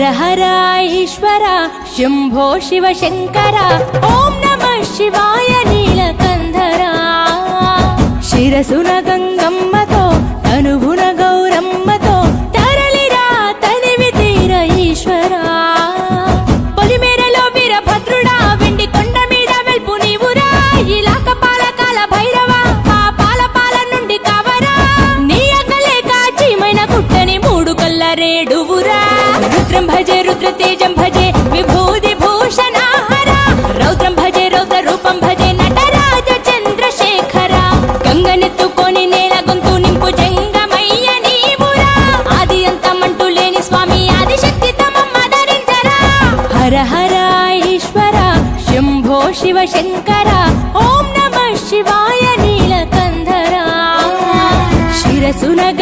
హర హర ఈశ్వర శంభో శివ శంకర ఓం నమ శివాయ నీలకంధర శిరసున గంగమ్మతో తనువున గౌరమ్మతో తరలిరా తనివి తీర ఈశ్వర పొలిమేరలో వీరభద్రుడా వెండి కొండ మీద వెల్పు నీవురా ఇలాక పాలకాల భైరవ ఆ పాల పాల నుండి కవరా. నీ అగలే కాచిమైన కుట్టని మూడు కొల్ల రేడు రౌద్రతేజం భజే విభూది భూషణ రౌద్రం భజే రౌద్ర రూపం భజే నటరాజ చంద్రశేఖర గంగనెత్తుకొని నేల గొంతు నింపు జంగమయ్య నీవురా. ఆది అంతమంటూ లేని స్వామి ఆదిశక్తి తమమ్మ ధరించరా. హర హర ఈశ్వర శంభో శివ శంకర ఓం నమ శివాయ నీలకంధర. శిరసునగ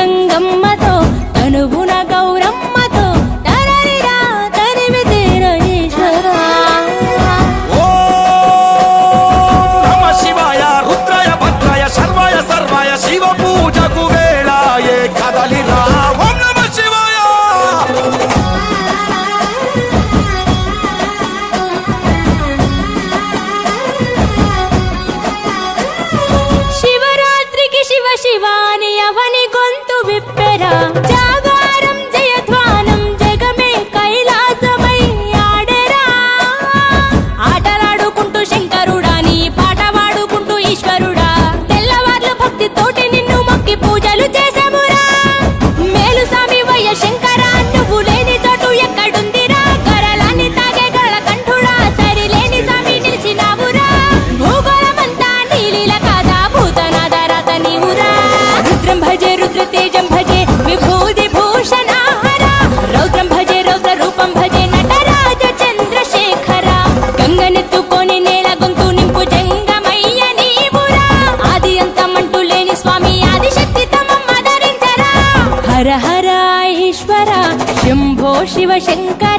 శంభో శివ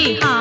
हरी हा